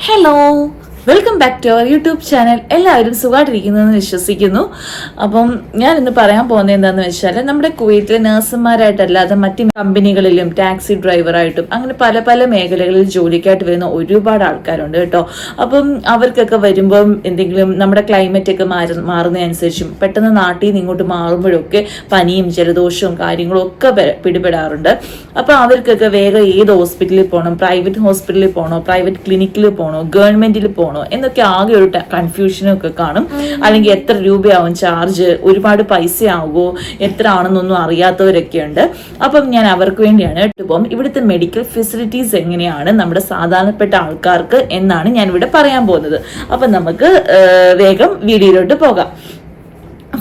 Hello! Welcome back to our YouTube channel എല്ലാവരും സുഖമായിട്ടിരിക്കുന്നതെന്ന് വിശ്വസിക്കുന്നു. അപ്പം ഞാൻ ഇന്ന് പറയാൻ പോകുന്നത് എന്താണെന്ന് വെച്ചാൽ നമ്മുടെ കുവൈറ്റിലെ നഴ്സുമാരായിട്ടല്ലാതെ മറ്റ് കമ്പനികളിലും ടാക്സി ഡ്രൈവറായിട്ടും അങ്ങനെ പല പല മേഖലകളിൽ ജോലിക്കായിട്ട് വരുന്ന ഒരുപാട് ആൾക്കാരുണ്ട് കേട്ടോ. അപ്പം അവർക്കൊക്കെ വരുമ്പോൾ എന്തെങ്കിലും നമ്മുടെ ക്ലൈമറ്റ് ഒക്കെ മാറി മാറുന്നതനുസരിച്ചും പെട്ടെന്ന് നാട്ടിൽ നിന്ന് ഇങ്ങോട്ട് മാറുമ്പോഴൊക്കെ പനിയും ജലദോഷവും കാര്യങ്ങളും ഒക്കെ പിടിപെടാറുണ്ട്. അപ്പോൾ അവർക്കൊക്കെ വേഗം ഏത് ഹോസ്പിറ്റലിൽ പോകണം പ്രൈവറ്റ് ഹോസ്പിറ്റലിൽ പോകണോ പ്രൈവറ്റ് ക്ലിനിക്കിൽ പോകണോ ഗവൺമെന്റിൽ പോകണോ എന്നൊക്കെ ആകെ ഒരു കൺഫ്യൂഷനും ഒക്കെ കാണും. അല്ലെങ്കിൽ എത്ര രൂപയാവും ചാർജ് ഒരുപാട് പൈസ ആവുമോ എത്ര ആണെന്നൊന്നും അറിയാത്തവരൊക്കെ ഉണ്ട്. അപ്പം ഞാൻ അവർക്ക് വേണ്ടിയാണ് ഇപ്പം ഇവിടുത്തെ മെഡിക്കൽ ഫെസിലിറ്റീസ് എങ്ങനെയാണ് നമ്മുടെ സാധാരണപ്പെട്ട ആൾക്കാർക്ക് എന്നാണ് ഞാൻ ഇവിടെ പറയാൻ പോകുന്നത്. അപ്പം നമുക്ക് വേഗം വീഡിയോയിലോട്ട് പോകാം.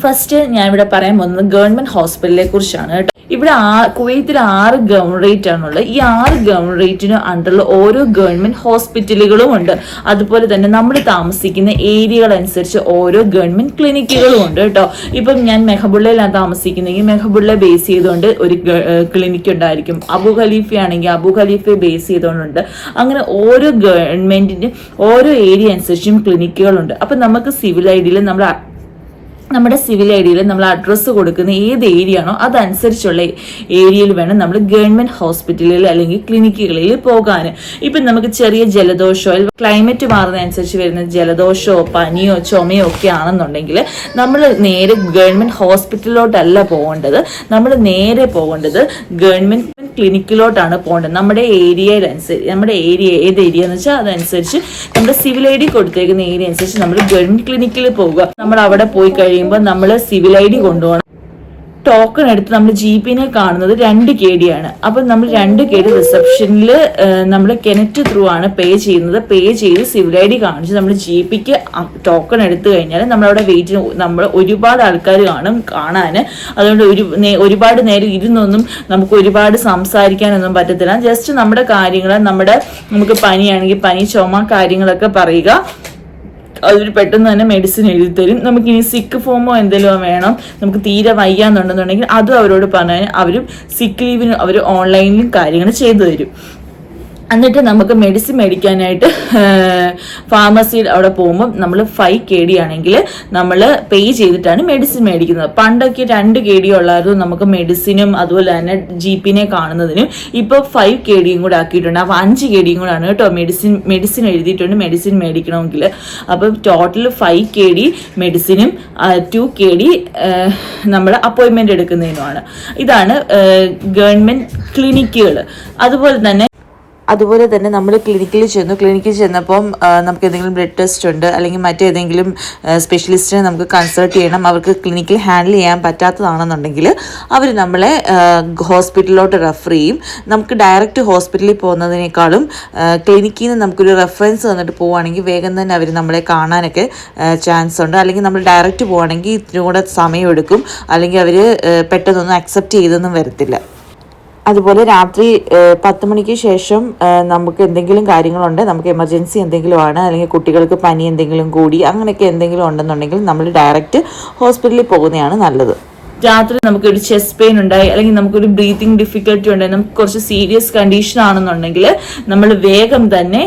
ഫസ്റ്റ് ഞാൻ ഇവിടെ പറയാൻ പോകുന്നത് ഗവൺമെന്റ് ഹോസ്പിറ്റലിനെ കുറിച്ചാണ് കേട്ടോ. ഇവിടെ ആ കുവൈത്തിൽ ആറ് ഗവൺറേറ്റ് ആണുള്ളത്. ഈ ആറ് ഗവൺറേറ്റിന് അണ്ടറിൽ ഓരോ ഗവൺമെന്റ് ഹോസ്പിറ്റലുകളും ഉണ്ട്. അതുപോലെ തന്നെ നമ്മൾ താമസിക്കുന്ന ഏരിയകൾ അനുസരിച്ച് ഓരോ ഗവൺമെന്റ് ക്ലിനിക്കുകളും ഉണ്ട് കേട്ടോ. ഇപ്പം ഞാൻ മെഹബുള്ളയിലാണ് താമസിക്കുന്നെങ്കിൽ മെഹബുള്ള ബേസ് ചെയ്തുകൊണ്ട് ഒരു ക്ലിനിക്ക് ഉണ്ടായിരിക്കും. അബു ഖലീഫ ആണെങ്കിൽ അബു ഖലീഫയെ ബേസ് ചെയ്തുകൊണ്ടുണ്ട്. അങ്ങനെ ഓരോ ഗവൺമെന്റിന്റെ ഓരോ ഏരിയ അനുസരിച്ചും ക്ലിനിക്കുകളുണ്ട് അപ്പം നമുക്ക് സിവിൽ ഐഡിയിൽ ഡിയിൽ നമ്മൾ നമ്മുടെ സിവിൽ ഡിയിൽ നമ്മൾ അഡ്രസ്സ് കൊടുക്കുന്ന ഏത് ഏരിയ ആണോ അതനുസരിച്ചുള്ള ഏരിയയിൽ വേണം നമ്മൾ ഗവൺമെന്റ് ഹോസ്പിറ്റലിൽ അല്ലെങ്കിൽ ക്ലിനിക്കുകളിൽ പോകാൻ ഇപ്പം നമുക്ക് ചെറിയ ജലദോഷമോ ക്ലൈമറ്റ് മാറുന്നതനുസരിച്ച് വരുന്ന ജലദോഷമോ പനിയോ ചുമയോ ഒക്കെ ആണെന്നുണ്ടെങ്കിൽ നമ്മൾ നേരെ ഗവൺമെന്റ് ഹോസ്പിറ്റലിലോട്ടല്ല പോകേണ്ടത്. നമ്മൾ നേരെ പോകേണ്ടത് ഗവൺമെന്റ് ക്ലിനിക്കിലോട്ടാണ് പോകേണ്ടത്. നമ്മുടെ ഏരിയയിൽ അനുസരിച്ച് നമ്മുടെ ഏരിയ ഏത് ഏരിയ എന്ന് വെച്ചാൽ അതനുസരിച്ച് നമ്മുടെ സിവിൽ ഐ ഡി കൊടുത്തേക്കുന്ന ഏരിയ അനുസരിച്ച് നമ്മൾ ഗവൺമെന്റ് ക്ലിനിക്കിൽ പോവുക. നമ്മൾ അവിടെ പോയി കഴിയുമ്പോൾ നമ്മൾ സിവിൽ ഐ ഡി കൊണ്ടുപോകണം. ടോക്കൺ എടുത്ത് നമ്മൾ ജി കാണുന്നത് രണ്ട് കെ ഡി ആണ്. അപ്പം നമ്മൾ രണ്ട് കെ ഡി റിസപ്ഷനിൽ നമ്മൾ കെനറ്റ് ത്രൂ ആണ് പേ ചെയ്യുന്നത്. പേ ചെയ്ത് സിവിൽ ഐ ഡി കാണിച്ച് നമ്മൾ ജി പിക്ക് ടോക്കൺ എടുത്തു കഴിഞ്ഞാൽ നമ്മളവിടെ വെയിറ്റ് നമ്മൾ ഒരുപാട് ആൾക്കാർ കാണും കാണാൻ അതുകൊണ്ട് ഒരു ഒരുപാട് നേരം ഇരുന്നൊന്നും നമുക്ക് ഒരുപാട് സംസാരിക്കാനൊന്നും പറ്റത്തില്ല. ജസ്റ്റ് നമ്മുടെ കാര്യങ്ങൾ നമ്മുടെ നമുക്ക് പനിയാണെങ്കിൽ പനി ചുമ കാര്യങ്ങളൊക്കെ പറയുക. അവർ പെട്ടെന്ന് തന്നെ മെഡിസിൻ എഴുതി തരും. നമുക്ക് ഇനി സിക്ക് ഫോമോ എന്തെങ്കിലും വേണം നമുക്ക് തീരെ വയ്യാന്നുണ്ടെന്നുണ്ടെങ്കിൽ അതും അവരോട് പറഞ്ഞാൽ അവരും സിക്ക് ലീവിന് അവർ ഓൺലൈനിലും കാര്യങ്ങൾ ചെയ്തു തരും. എന്നിട്ട് നമുക്ക് മെഡിസിൻ മേടിക്കാനായിട്ട് ഫാർമസിയിൽ അവിടെ പോകുമ്പോൾ നമ്മൾ ഫൈവ് കെ ഡി ആണെങ്കിൽ നമ്മൾ പേ ചെയ്തിട്ടാണ് മെഡിസിൻ മേടിക്കുന്നത്. പണ്ടൊക്കെ രണ്ട് കെ ഡി ഉള്ളായിരുന്നു നമുക്ക് മെഡിസിനും അതുപോലെ തന്നെ ജി കാണുന്നതിനും. ഇപ്പോൾ ഫൈവ് കെ ഡിയും കൂടെ ആക്കിയിട്ടുണ്ട്. അപ്പോൾ അഞ്ച് കെ ഡിയും കൂടെ ആണ് കേട്ടോ മെഡിസിൻ മെഡിസിൻ എഴുതിയിട്ടുണ്ട്. മെഡിസിൻ മേടിക്കണമെങ്കിൽ. അപ്പോൾ ടോട്ടൽ ഫൈവ് കെ ഡി മെഡിസിനും ടു കെ ഡി നമ്മൾ അപ്പോയിൻമെന്റ് എടുക്കുന്നതിനുമാണ്. ഇതാണ് ഗവൺമെന്റ് ക്ലിനിക്കുകൾ അതുപോലെ തന്നെ അതുപോലെ തന്നെ നമ്മൾ ക്ലിനിക്കിൽ ചെന്നു ക്ലിനിക്കിൽ ചെന്നപ്പം നമുക്ക് എന്തെങ്കിലും ബ്ലഡ് ടെസ്റ്റ് ഉണ്ട് അല്ലെങ്കിൽ മറ്റേതെങ്കിലും സ്പെഷ്യലിസ്റ്റിനെ നമുക്ക് കൺസൾട്ട് ചെയ്യണം. അവർക്ക് ക്ലിനിക്കിൽ ഹാൻഡിൽ ചെയ്യാൻ പറ്റാത്തതാണെന്നുണ്ടെങ്കിൽ അവർ നമ്മളെ ഹോസ്പിറ്റലിലോട്ട് റെഫർ ചെയ്യും. നമുക്ക് ഡയറക്റ്റ് ഹോസ്പിറ്റലിൽ പോകുന്നതിനേക്കാളും ക്ലിനിക്കിൽ നിന്ന് നമുക്കൊരു റെഫറൻസ് തന്നിട്ട് പോവുകയാണെങ്കിൽ വേഗം തന്നെ അവർ നമ്മളെ കാണാനൊക്കെ ചാൻസ് ഉണ്ട്. അല്ലെങ്കിൽ നമ്മൾ ഡയറക്റ്റ് പോവുകയാണെങ്കിൽ കൂടെ സമയമെടുക്കും. അല്ലെങ്കിൽ അവർ പെട്ടെന്നൊന്നും അക്സെപ്റ്റ് ചെയ്തൊന്നും വരത്തില്ല. അതുപോലെ രാത്രി പത്ത് മണിക്ക് ശേഷം നമുക്ക് എന്തെങ്കിലും കാര്യങ്ങളുണ്ട് നമുക്ക് എമർജൻസി എന്തെങ്കിലും ആണ് അല്ലെങ്കിൽ കുട്ടികൾക്ക് പനി എന്തെങ്കിലും കൂടി അങ്ങനെയൊക്കെ എന്തെങ്കിലും ഉണ്ടെന്നുണ്ടെങ്കിൽ നമ്മൾ ഡയറക്റ്റ് ഹോസ്പിറ്റലിൽ പോകുന്നതാണ് നല്ലത്. രാത്രി നമുക്ക് ഒരു ചെസ്റ്റ് പെയിൻ ഉണ്ടായി അല്ലെങ്കിൽ നമുക്കൊരു ബ്രീതിങ് ഡിഫിക്കൽട്ടി ഉണ്ടായി നമുക്ക് കുറച്ച് സീരിയസ് കണ്ടീഷൻ ആണെന്നുണ്ടെങ്കിൽ നമ്മൾ വേഗം തന്നെ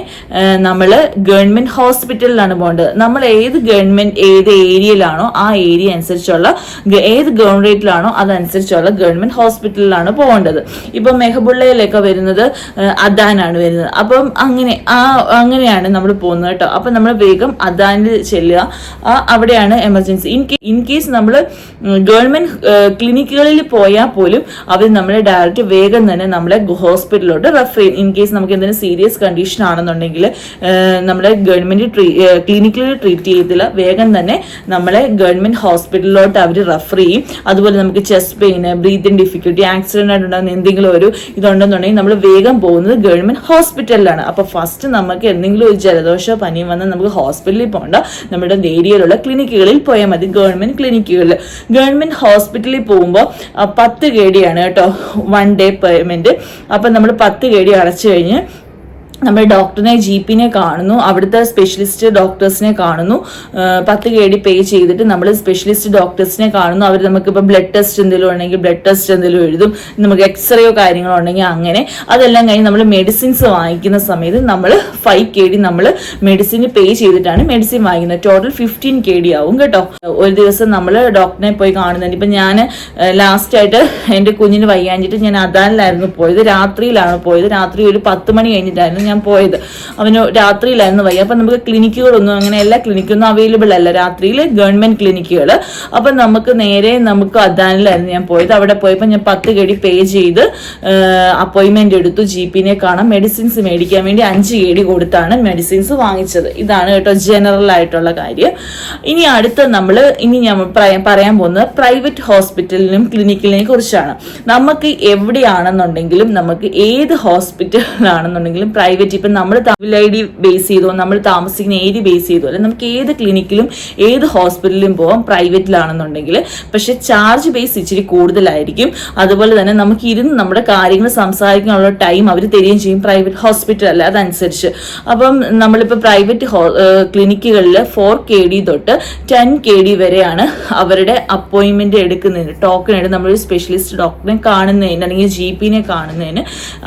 നമ്മൾ ഗവൺമെന്റ് ഹോസ്പിറ്റലിലാണ് പോകേണ്ടത്. നമ്മൾ ഏത് ഗവൺമെന്റ് ഏത് ഏരിയയിലാണോ ആ ഏരിയ അനുസരിച്ചുള്ള ഏത് ഗവൺറേറ്റിലാണോ അതനുസരിച്ചുള്ള ഗവൺമെന്റ് ഹോസ്പിറ്റലിലാണ് പോകേണ്ടത്. ഇപ്പം മെഹബുള്ളയിലൊക്കെ വരുന്നത് അദാനാണ് വരുന്നത്. അപ്പം അങ്ങനെ ആ അങ്ങനെയാണ് നമ്മൾ പോകുന്നത് കേട്ടോ. അപ്പം നമ്മൾ വേഗം അദാനിൽ ചെല്ലുക. അവിടെയാണ് എമർജൻസി ഇൻ ഇൻ കേസ് നമ്മൾ ഗവൺമെന്റ് ക്ലിനിക്കുകളിൽ പോയാൽ പോലും അവർ നമ്മളെ ഡയറക്റ്റ് വേഗം തന്നെ നമ്മളെ ഹോസ്പിറ്റലിലോട്ട് റെഫർ ചെയ്യും. ഇൻ കേസ് നമുക്ക് എന്തെങ്കിലും സീരിയസ് കണ്ടീഷൻ ആണെന്നുണ്ടെങ്കിൽ നമ്മളെ ഗവൺമെന്റ് ക്ലിനിക്കിൽ ട്രീറ്റ് ചെയ്തില്ല വേഗം തന്നെ നമ്മളെ ഗവൺമെന്റ് ഹോസ്പിറ്റലിലോട്ട് അവർ റെഫർ ചെയ്യും. അതുപോലെ നമുക്ക് chest pain breathing difficulty accident ആയിട്ടുണ്ടാകുന്ന എന്തെങ്കിലും ഒരു ഇതുണ്ടെന്നുണ്ടെങ്കിൽ നമ്മൾ വേഗം പോകുന്നത് ഗവൺമെന്റ് ഹോസ്പിറ്റലിലാണ് അപ്പോൾ ഫസ്റ്റ് നമുക്ക് എന്തെങ്കിലും ഒരു ജലദോഷമോ പനിയും വന്നാൽ നമുക്ക് ഹോസ്പിറ്റലിൽ പോകണ്ട നമ്മുടെ ഏരിയയിലുള്ള ക്ലിനിക്കുകളിൽ പോയാൽ മതി. ഗവൺമെന്റ് ക്ലിനിക്കുകളിൽ ഗവൺമെന്റ് ഹോസ്പിറ്റലിൽ പോകുമ്പോൾ പത്ത് കേടിയാണ് കേട്ടോ വൺ ഡേ പേയ്മെന്റ് അപ്പം നമ്മൾ പത്ത് കേടി അടച്ചു കഴിഞ്ഞ് നമ്മൾ ഡോക്ടറിനെ ജി കാണുന്നു. അവിടുത്തെ സ്പെഷ്യലിസ്റ്റ് ഡോക്ടേഴ്സിനെ കാണുന്നു. പത്ത് കെ ഡി പേ ചെയ്തിട്ട് നമ്മൾ സ്പെഷ്യലിസ്റ്റ് ഡോക്ടേഴ്സിനെ കാണുന്നു. അവർ നമുക്ക് ഇപ്പോൾ ബ്ലഡ് ടെസ്റ്റ് എന്തെങ്കിലും ഉണ്ടെങ്കിൽ ബ്ലഡ് ടെസ്റ്റ് എന്തെങ്കിലും എഴുതും. നമുക്ക് എക്സ്റേയോ കാര്യങ്ങളോ ഉണ്ടെങ്കിൽ അങ്ങനെ. അതെല്ലാം കഴിഞ്ഞ് നമ്മൾ മെഡിസിൻസ് വാങ്ങിക്കുന്ന സമയത്ത് നമ്മൾ ഫൈവ് കെ ഡി നമ്മൾ മെഡിസിന് പേ ചെയ്തിട്ടാണ് മെഡിസിൻ വാങ്ങിക്കുന്നത്. ടോട്ടൽ ഫിഫ്റ്റീൻ കെ ഡി ആവും കേട്ടോ. ഒരു ദിവസം നമ്മൾ ഡോക്ടറിനെ പോയി കാണുന്നുണ്ട്. ഇപ്പം ഞാൻ ലാസ്റ്റ് ആയിട്ട് എന്റെ കുഞ്ഞിന് വയ്യാഞ്ഞിട്ട് ഞാൻ അദാനിലായിരുന്നു പോയത്. രാത്രിയിലാണ് പോയത്. രാത്രി ഒരു പത്ത് മണി കഴിഞ്ഞിട്ടായിരുന്നു ഞാൻ പോയത്. അവന് രാത്രിയിലായിരുന്നു വയ്യ. അപ്പം നമുക്ക് ക്ലിനിക്കുകളൊന്നും അങ്ങനെ എല്ലാ ക്ലിനിക്കൊന്നും അവൈലബിൾ അല്ല. രാത്രിയിൽ ഗവൺമെന്റ് ക്ലിനിക്കുകൾ അപ്പം നമുക്ക് നേരെ നമുക്ക് അദാനിലായിരുന്നു ഞാൻ പോയത്. അവിടെ പോയപ്പോൾ ഞാൻ പത്ത് കെടി പേ ചെയ്ത് അപ്പോയിൻമെന്റ് എടുത്തു. ജി പിനെ കാണാൻ മെഡിസിൻസ് മേടിക്കാൻ വേണ്ടി അഞ്ച് കെടി കൊടുത്താണ് മെഡിസിൻസ് വാങ്ങിച്ചത്. ഇതാണ് കേട്ടോ ജനറൽ ആയിട്ടുള്ള കാര്യം. ഇനി അടുത്ത നമ്മൾ ഇനി ഞാൻ പറയാൻ പോകുന്നത് പ്രൈവറ്റ് ഹോസ്പിറ്റലിനും ക്ലിനിക്കിനെ കുറിച്ചാണ്. നമുക്ക് എവിടെയാണെന്നുണ്ടെങ്കിലും നമുക്ക് ഏത് ഹോസ്പിറ്റലിലാണെന്നുണ്ടെങ്കിലും പ്രൈവറ്റ് ഇപ്പം നമ്മൾ ഐ ഡി ബേസ് ചെയ്തോ നമ്മൾ താമസിക്കുന്ന ഏരിയ ബേസ് ചെയ്തോ അല്ലെങ്കിൽ നമുക്ക് ഏത് ക്ലിനിക്കിലും ഏത് ഹോസ്പിറ്റലിലും പോവാം പ്രൈവറ്റിലാണെന്നുണ്ടെങ്കിൽ പക്ഷെ ചാർജ് ബേസ് ഇച്ചിരി കൂടുതലായിരിക്കും. അതുപോലെ തന്നെ നമുക്ക് ഇരുന്ന് നമ്മുടെ കാര്യങ്ങൾ സംസാരിക്കാനുള്ള ടൈം അവർ തരികയും ചെയ്യും പ്രൈവറ്റ് ഹോസ്പിറ്റൽ അല്ല അതനുസരിച്ച്. അപ്പം നമ്മളിപ്പോൾ പ്രൈവറ്റ് ക്ലിനിക്കുകളിൽ ഫോർ കെ ഡി തൊട്ട് ടെൻ കെ ഡി വരെയാണ് അവരുടെ അപ്പോയിൻമെന്റ് എടുക്കുന്നതിന്. ടോക്കൺ എടുത്ത് നമ്മളൊരു സ്പെഷ്യലിസ്റ്റ് ഡോക്ടറെ കാണുന്നതിന് അല്ലെങ്കിൽ ജി പിനെ കാണുന്നതിന്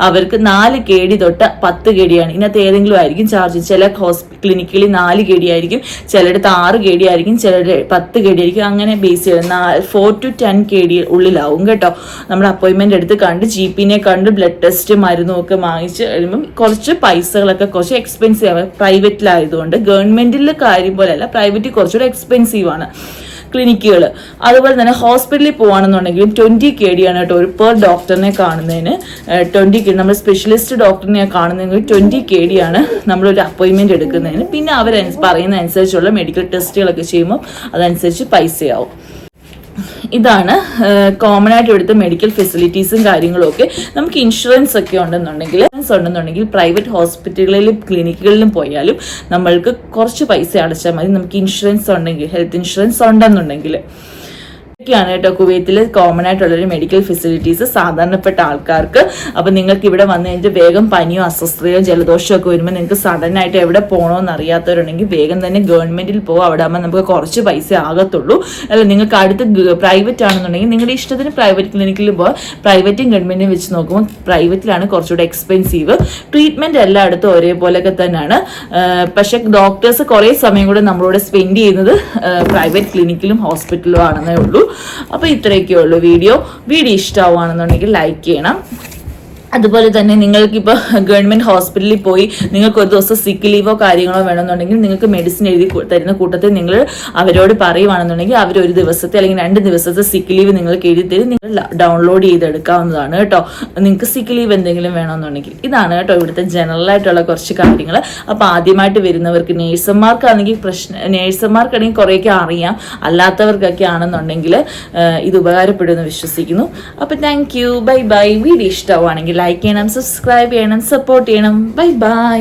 അവർക്ക് നാല് കെ ഡി തൊട്ട് പത്ത് കെ ആണ് ഇതിനകത്ത് ഏതെങ്കിലും ആയിരിക്കും ചാർജ് ചില ഹോസ്പിറ്റൽ ക്ലിനിക്കുകളിൽ നാല് കെ ഡി ആയിരിക്കും ചിലയിടത്ത് ആറ് കെ ആയിരിക്കും ചിലരുടെ പത്ത് കെ ആയിരിക്കും അങ്ങനെ ബേസ് ചെയ്ത് ഫോർ ടു ടെൻ കെ ഡി ഉള്ളിലാവും കേട്ടോ. നമ്മൾ അപ്പോയിൻമെന്റ് എടുത്ത് കണ്ട് ജി പിനെ കണ്ട് ബ്ലഡ് ടെസ്റ്റ് മരുന്നും ഒക്കെ വാങ്ങിച്ച് കഴിയുമ്പം കുറച്ച് പൈസകളൊക്കെ കുറച്ച് എക്സ്പെൻസീവ് ആണ്. പ്രൈവറ്റിലായതുകൊണ്ട് ഗവൺമെന്റിലെ കാര്യം പോലെയല്ല പ്രൈവറ്റിൽ കുറച്ചുകൂടെ എക്സ്പെൻസീവ് ആണ്. ക്ലിനിക്കുകൾ അതുപോലെ തന്നെ ഹോസ്പിറ്റലിൽ പോകുകയാണെന്നുണ്ടെങ്കിലും ട്വന്റി കെ ഡി ആണ് കേട്ടോ ഒരു പെർ ഡോക്ടറിനെ കാണുന്നതിന്. ട്വന്റി കെ നമ്മൾ സ്പെഷ്യലിസ്റ്റ് ഡോക്ടറിനെ കാണുന്നതെങ്കിൽ ട്വന്റി കെ ഡി ആണ് നമ്മളൊരു അപ്പോയിൻമെന്റ് എടുക്കുന്നതിന്. പിന്നെ അവർ പറയുന്ന അനുസരിച്ചുള്ള മെഡിക്കൽ ടെസ്റ്റുകളൊക്കെ ചെയ്യുമ്പോൾ അതനുസരിച്ച് പൈസയാവും. ഇതാണ് കോമൺ ആയിട്ട് ഇവിടുത്തെ മെഡിക്കൽ ഫെസിലിറ്റീസും കാര്യങ്ങളും ഒക്കെ. നമുക്ക് ഇൻഷുറൻസ് ഒക്കെ ഉണ്ടെന്നുണ്ടെങ്കിൽ ഇൻഷുറൻസ് ഉണ്ടെന്നുണ്ടെങ്കിൽ പ്രൈവറ്റ് ഹോസ്പിറ്റലുകളിലും ക്ലിനിക്കുകളിലും പോയാലും നമ്മൾക്ക് കുറച്ച് പൈസ അടച്ചാൽ മതി. നമുക്ക് ഇൻഷുറൻസ് ഉണ്ടെങ്കിൽ ഹെൽത്ത് ഇൻഷുറൻസ് ഉണ്ടെന്നുണ്ടെങ്കിൽ. ഇതൊക്കെയാണ് കേട്ടോ കുവൈത്തിൽ കോമൺ ആയിട്ടുള്ളൊരു മെഡിക്കൽ ഫെസിലിറ്റീസ് സാധാരണപ്പെട്ട ആൾക്കാർക്ക്. അപ്പം നിങ്ങൾക്ക് ഇവിടെ വന്നു കഴിഞ്ഞിട്ട് വേഗം പനിയോ അസ്വസ്ഥതയോ ജലദോഷമോ ഒക്കെ വരുമ്പോൾ നിങ്ങൾക്ക് സഡൻ ആയിട്ട് എവിടെ പോകണമെന്ന് അറിയാത്തവരുണ്ടെങ്കിൽ വേഗം തന്നെ ഗവൺമെന്റിൽ പോകും അവിടെ ആകുമ്പോൾ നമുക്ക് കുറച്ച് പൈസ ആകത്തുള്ളൂ. അല്ല നിങ്ങൾക്ക് അടുത്ത് പ്രൈവറ്റ് ആണെന്നുണ്ടെങ്കിൽ നിങ്ങളുടെ ഇഷ്ടത്തിന് പ്രൈവറ്റ് ക്ലിനിക്കിൽ പോകാം പ്രൈവറ്റും ഗവൺമെന്റും വെച്ച് നോക്കുമ്പോൾ പ്രൈവറ്റിലാണ് കുറച്ചുകൂടെ എക്സ്പെൻസീവ് ട്രീറ്റ്മെന്റ് എല്ലായിടത്തും ഒരേപോലെയൊക്കെ തന്നെയാണ് പക്ഷേ ഡോക്ടേഴ്സ് കുറേ സമയം കൂടെ നമ്മളോട് സ്പെൻഡ് ചെയ്യുന്നത് പ്രൈവറ്റ് ക്ലിനിക്കിലും ഹോസ്പിറ്റലിലും ആണെന്നേ ഉള്ളൂ. അപ്പോൾ ഇത്രയൊക്കെ ഉള്ളൂ വീഡിയോ. വീഡിയോ ഇഷ്ടമാവുകയാണെന്നുണ്ടെങ്കിൽ ലൈക്ക് ചെയ്യണം. അതുപോലെ തന്നെ നിങ്ങൾക്കിപ്പോൾ ഗവൺമെന്റ് ഹോസ്പിറ്റലിൽ പോയി നിങ്ങൾക്ക് ഒരു ദിവസം സിക്ക് ലീവോ കാര്യങ്ങളോ വേണമെന്നുണ്ടെങ്കിൽ നിങ്ങൾക്ക് മെഡിസിൻ എഴുതി തരുന്ന കൂട്ടത്തിൽ നിങ്ങൾ അവരോട് പറയുവാണെന്നുണ്ടെങ്കിൽ അവർ ഒരു ദിവസത്തെ അല്ലെങ്കിൽ രണ്ട് ദിവസത്തെ സിക്ക് ലീവ് നിങ്ങൾക്ക് എഴുതി തരും. നിങ്ങൾ ഡൗൺലോഡ് ചെയ്തെടുക്കാവുന്നതാണ് കേട്ടോ. നിങ്ങൾക്ക് സിക്ക് ലീവ് എന്തെങ്കിലും വേണമെന്നുണ്ടെങ്കിൽ. ഇതാണ് കേട്ടോ ഇവിടുത്തെ ജനറൽ ആയിട്ടുള്ള കുറച്ച് കാര്യങ്ങൾ അപ്പോൾ ആദ്യമായിട്ട് വരുന്നവർക്ക് നേഴ്സുമാർക്കാണെങ്കിൽ പ്രശ്നം നേഴ്സുമാർക്കാണെങ്കിൽ കുറേയൊക്കെ അറിയാം. അല്ലാത്തവർക്കൊക്കെ ആണെന്നുണ്ടെങ്കിൽ ഇത് ഉപകാരപ്പെടുമെന്ന് വിശ്വസിക്കുന്നു. അപ്പോൾ thank you bye bye video ഇഷ്ടമാണെങ്കിൽ ലൈക്ക് ചെയ്യണം സബ്സ്ക്രൈബ് ചെയ്യണം സപ്പോർട്ട് ചെയ്യണം. Bye bye